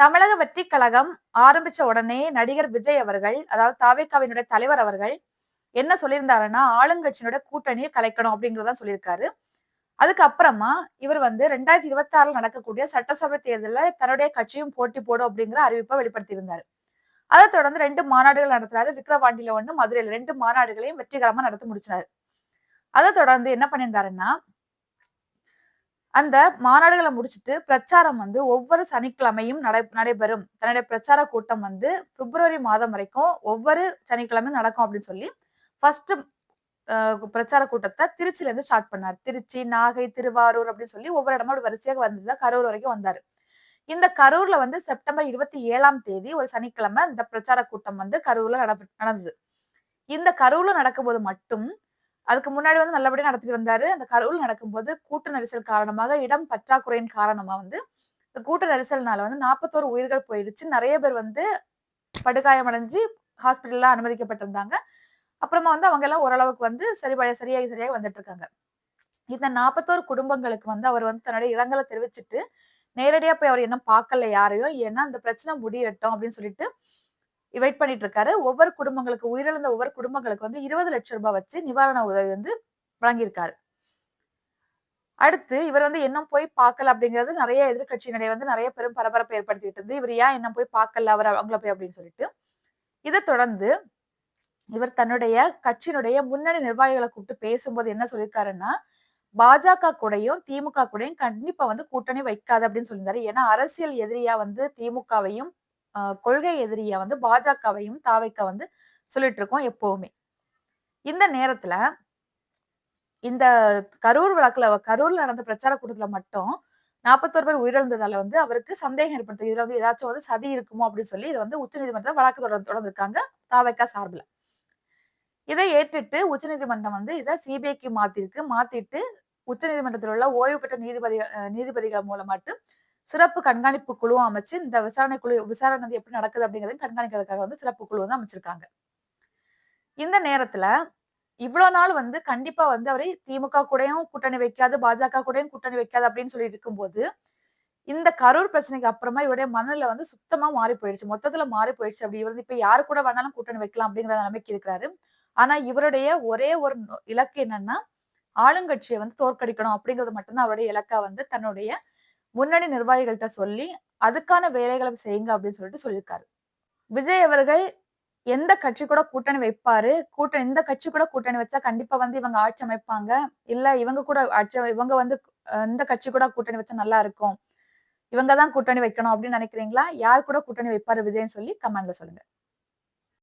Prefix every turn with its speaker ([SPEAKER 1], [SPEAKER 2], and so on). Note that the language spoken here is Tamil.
[SPEAKER 1] தமிழக வெற்றி கழகம் ஆரம்பிச்ச உடனே நடிகர் விஜய் அவர்கள் அதாவது தாவேக்காவினுடைய தலைவர் அவர்கள் என்ன சொல்லியிருந்தாருன்னா ஆளுங்கட்சியினுடைய கூட்டணியை கலைக்கணும் அப்படிங்கறத சொல்லியிருக்காரு. அதுக்கப்புறமா இவர் வந்து ரெண்டாயிரத்தி இருபத்தி ஆறுல நடக்கக்கூடிய சட்டசபை தேர்தலில் தன்னுடைய கட்சியும் போட்டி போடும் அப்படிங்கிற அறிவிப்பை வெளிப்படுத்தியிருந்தாரு. அதை தொடர்ந்து ரெண்டு மாநாடுகள் நடத்துறாரு. விக்ரவாண்டியில ஒன்று மதுரையில ரெண்டு மாநாடுகளையும் வெற்றிகரமா நடத்தி முடிச்சாரு. அதை தொடர்ந்து என்ன பண்ணியிருந்தாருன்னா அந்த மாநாடுகளை முடிச்சுட்டு பிரச்சாரம் வந்து ஒவ்வொரு சனிக்கிழமையும் நடை நடைபெறும். தன்னுடைய பிரச்சார கூட்டம் வந்து பிப்ரவரி மாதம் வரைக்கும் ஒவ்வொரு சனிக்கிழமையும் நடக்கும் அப்படின்னு சொல்லி ஃபர்ஸ்ட் பிரச்சார கூட்டத்தை திருச்சியில இருந்து ஸ்டார்ட் பண்ணார். திருச்சி நாகை திருவாரூர் அப்படின்னு சொல்லி ஒவ்வொரு இடமா வரிசையாக வந்துதான் கரூர் வரைக்கும் வந்தாரு. இந்த கரூர்ல வந்து செப்டம்பர் இருபத்தி ஏழாம் தேதி ஒரு சனிக்கிழமை இந்த பிரச்சார கூட்டம் வந்து கரூர்ல நட- நடந்தது. இந்த கரூர்ல நடக்கும்போது மட்டும் அதுக்கு முன்னாடி வந்து நல்லபடியாக நடத்திட்டு வந்தாரு. அந்த கரூர்ல நடக்கும்போது கூட்ட நெரிசல் காரணமாக இடம் பற்றாக்குறையின் காரணமா வந்து இந்த கூட்ட நெரிசல்னால வந்து நாற்பத்தோரு உயிர்கள் போயிடுச்சு. நிறைய பேர் வந்து படுகாயமடைஞ்சு ஹாஸ்பிட்டல்ல அனுமதிக்கப்பட்டிருந்தாங்க. அப்புறமா வந்து அவங்க எல்லாம் ஓரளவுக்கு வந்து சரி சரியாகி சரியாகி வந்துட்டு இருக்காங்க. இந்த நாற்பத்தோரு குடும்பங்களுக்கு வந்து அவர் வந்து தன்னுடைய இரங்கலை தெரிவிச்சுட்டு நேரடியா போய் அவர் இன்னும் பார்க்கல யாரையும். ஏன்னா அந்த பிரச்சனை முடியட்டும் அப்படின்னு சொல்லிட்டு வெயிட் பண்ணிட்டு இருக்காரு ஒவ்வொரு குடும்பங்களுக்கு உயிரிழந்த ஒவ்வொரு குடும்பங்களுக்கு வந்து இருபது லட்சம் ரூபாய் வச்சு நிவாரண உதவி வந்து வழங்கியிருக்காரு. அடுத்து இவர் வந்து இன்னும் போய் பார்க்கல அப்படிங்கிறது நிறைய எதிர்கட்சியினுடைய வந்து நிறைய பெரும் பரபரப்பை ஏற்படுத்திட்டு இருந்து இவர் ஏன் என்ன போய் பார்க்கல அவர் அவங்கள போய் அப்படின்னு சொல்லிட்டு இதை தொடர்ந்து இவர் தன்னுடைய கட்சியினுடைய முன்னணி நிர்வாகிகளை கூப்பிட்டு பேசும்போது என்ன சொல்லியிருக்காருன்னா பாஜக கூடயும் திமுக கூடயும் கண்டிப்பா வந்து கூட்டணி வைக்காது அப்படின்னு சொல்லியிருந்தாரு. ஏன்னா அரசியல் எதிரியா வந்து திமுகவையும் கொள்கை எதிரியா வந்து பாஜகவையும் தாவைக்க வந்து சொல்லிட்டு இருக்கோம் எப்பவுமே. இந்த நேரத்துல இந்த கரூர் வழக்குல கரூர்ல நடந்த பிரச்சார கூட்டத்துல மட்டும் நாற்பத்தோரு பேர் உயிரிழந்ததால வந்து அவருக்கு சந்தேகம் ஏற்படுத்து இதுல வந்து ஏதாச்சும் வந்து சதி இருக்குமோ அப்படின்னு சொல்லி இதை வந்து உச்சநீதிமன்றம் வழக்கு தொடர்ந்து தொடர்ந்துருக்காங்க தாவைக்கா சார்பில். இதை ஏற்றுட்டு உச்சநீதிமன்றம் வந்து இதை சிபிஐக்கு மாத்திருக்கு. மாத்திட்டு உச்சநீதிமன்றத்தில் உள்ள ஓய்வு பெற்ற நீதிபதி நீதிபதிகள் நீதிபதிகள் மூலமாட்டு சிறப்பு கண்காணிப்பு குழு அமைச்சு இந்த விசாரணை குழு விசாரணை வந்து எப்படி நடக்குது அப்படிங்கிறத கண்காணிக்கிறதுக்காக வந்து சிறப்பு குழு வந்து அமைச்சிருக்காங்க. இந்த நேரத்துல இவ்வளவு நாள் வந்து கண்டிப்பா வந்து அவரை திமுக கூடயும் கூட்டணி வைக்காது பாஜக கூடயும் கூட்டணி வைக்காது அப்படின்னு சொல்லி இருக்கும்போது இந்த கரூர் பிரச்சனைக்கு அப்புறமா இவருடைய மனநில வந்து சுத்தமா மாறி போயிடுச்சு. மொத்தத்துல மாறி போயிடுச்சு. அப்படி இவர் வந்து இப்ப யாரு கூட வேணாலும் கூட்டணி வைக்கலாம் அப்படிங்கிற நிலைமைக்கு இருக்கிறாரு. ஆனா இவருடைய ஒரே ஒரு நோ- இலக்கு என்னன்னா ஆளுங்கட்சியை வந்து தோற்கடிக்கணும் அப்படிங்கிறது மட்டும்தான் அவருடைய இலக்கா வந்து தன்னுடைய முன்னணி நிர்வாகிகள்கிட்ட சொல்லி அதுக்கான வேலைகளை செய்யுங்க அப்படின்னு சொல்லிட்டு சொல்லியிருக்காரு. விஜய் அவர்கள் எந்த கட்சி கூட கூட்டணி வைப்பாரு? கூட்டணி இந்த கட்சி கூட கூட்டணி வச்சா கண்டிப்பா வந்து இவங்க ஆட்சி அமைப்பாங்க? இல்ல இவங்க கூட ஆட்சி இவங்க வந்து இந்த கட்சி கூட கூட்டணி வச்சா நல்லா இருக்கும்? இவங்க தான் கூட்டணி வைக்கணும் அப்படின்னு நினைக்கிறீங்களா? யார் கூட கூட்டணி வைப்பாரு விஜய்னு சொல்லி கமெண்ட்ல சொல்லுங்க.